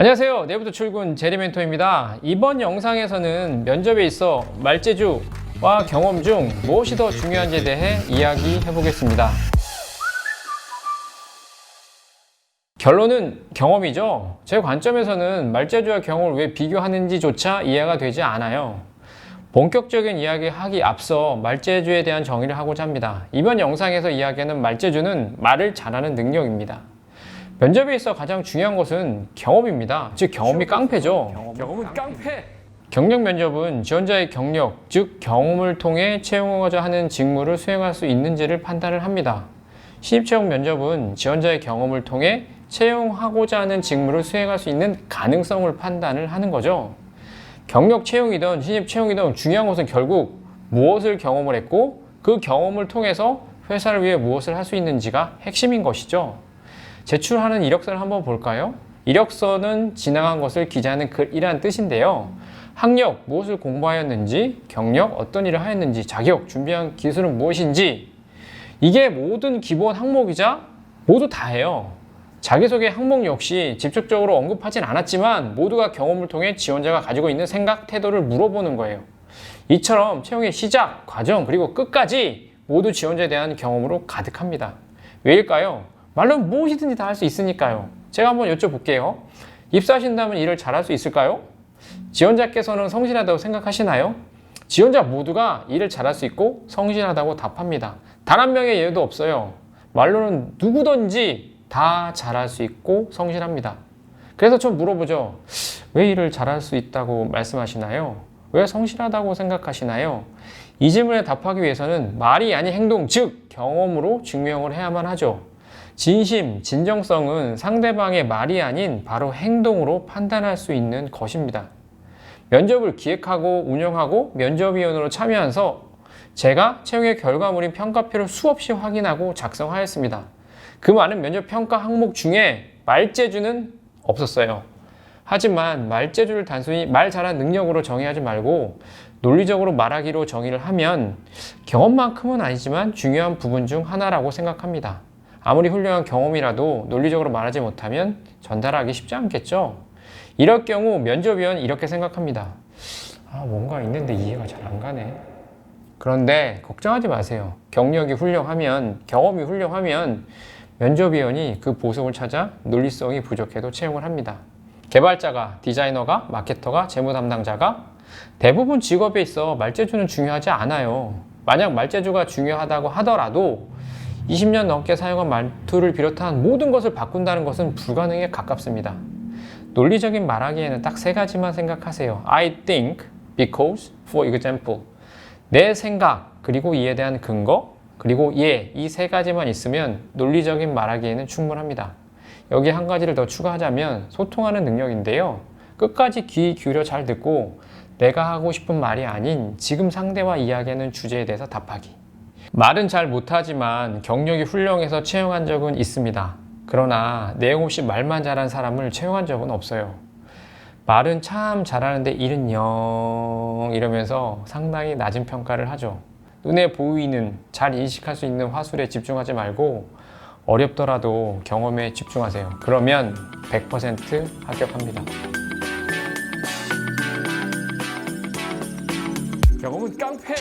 안녕하세요. 내부터 출근 제리멘토입니다. 이번 영상에서는 면접에 있어 말재주와 경험 중 무엇이 더 중요한지에 대해 이야기해 보겠습니다. 결론은 경험이죠. 제 관점에서는 말재주와 경험을 왜 비교하는지조차 이해가 되지 않아요. 본격적인 이야기 하기 앞서 말재주에 대한 정의를 하고자 합니다. 이번 영상에서 이야기하는 말재주는 말을 잘하는 능력입니다. 면접에 있어 가장 중요한 것은 경험입니다. 즉 경험이 깡패죠. 경험은 깡패. 경력 면접은 지원자의 경력, 즉 경험을 통해 채용하고자 하는 직무를 수행할 수 있는지를 판단을 합니다. 신입 채용 면접은 지원자의 경험을 통해 채용하고자 하는 직무를 수행할 수 있는 가능성을 판단을 하는 거죠. 경력 채용이든 신입 채용이든 중요한 것은 결국 무엇을 경험을 했고 그 경험을 통해서 회사를 위해 무엇을 할 수 있는지가 핵심인 것이죠. 제출하는 이력서를 한번 볼까요? 이력서는 지나간 것을 기재하는 글이란 뜻인데요. 학력, 무엇을 공부하였는지, 경력, 어떤 일을 하였는지, 자격, 준비한 기술은 무엇인지, 이게 모든 기본 항목이자 모두 다예요. 자기소개 항목 역시 직접적으로 언급하진 않았지만 모두가 경험을 통해 지원자가 가지고 있는 생각, 태도를 물어보는 거예요. 이처럼 채용의 시작, 과정, 그리고 끝까지 모두 지원자에 대한 경험으로 가득합니다. 왜일까요? 말로는 무엇이든지 다 할 수 있으니까요. 제가 한번 여쭤볼게요. 입사하신다면 일을 잘할 수 있을까요? 지원자께서는 성실하다고 생각하시나요? 지원자 모두가 일을 잘할 수 있고 성실하다고 답합니다. 단 한 명의 예도 없어요. 말로는 누구든지 다 잘할 수 있고 성실합니다. 그래서 좀 물어보죠. 왜 일을 잘할 수 있다고 말씀하시나요? 왜 성실하다고 생각하시나요? 이 질문에 답하기 위해서는 말이 아닌 행동, 즉 경험으로 증명을 해야만 하죠. 진심, 진정성은 상대방의 말이 아닌 바로 행동으로 판단할 수 있는 것입니다. 면접을 기획하고 운영하고 면접위원으로 참여하면서 제가 채용의 결과물인 평가표를 수없이 확인하고 작성하였습니다. 그 많은 면접 평가 항목 중에 말재주는 없었어요. 하지만 말재주를 단순히 말 잘하는 능력으로 정의하지 말고 논리적으로 말하기로 정의를 하면 경험만큼은 아니지만 중요한 부분 중 하나라고 생각합니다. 아무리 훌륭한 경험이라도 논리적으로 말하지 못하면 전달하기 쉽지 않겠죠? 이럴 경우 면접위원은 이렇게 생각합니다. 아, 뭔가 있는데 이해가 잘 안 가네. 그런데 걱정하지 마세요. 경력이 훌륭하면, 경험이 훌륭하면 면접위원이 그 보석을 찾아 논리성이 부족해도 채용을 합니다. 개발자가, 디자이너가, 마케터가, 재무 담당자가 대부분 직업에 있어 말재주는 중요하지 않아요. 만약 말재주가 중요하다고 하더라도 20년 넘게 사용한 말투를 비롯한 모든 것을 바꾼다는 것은 불가능에 가깝습니다. 논리적인 말하기에는 딱 세 가지만 생각하세요. I think, because, for example. 내 생각, 그리고 이에 대한 근거, 그리고 예, 이 세 가지만 있으면 논리적인 말하기에는 충분합니다. 여기 한 가지를 더 추가하자면 소통하는 능력인데요. 끝까지 귀 기울여 잘 듣고 내가 하고 싶은 말이 아닌 지금 상대와 이야기하는 주제에 대해서 답하기. 말은 잘 못하지만 경력이 훌륭해서 채용한 적은 있습니다. 그러나 내용 없이 말만 잘한 사람을 채용한 적은 없어요. 말은 참 잘하는데 일은 영 이러면서 상당히 낮은 평가를 하죠. 눈에 보이는 잘 인식할 수 있는 화술에 집중하지 말고 어렵더라도 경험에 집중하세요. 그러면 100% 합격합니다. 경험은 깡패!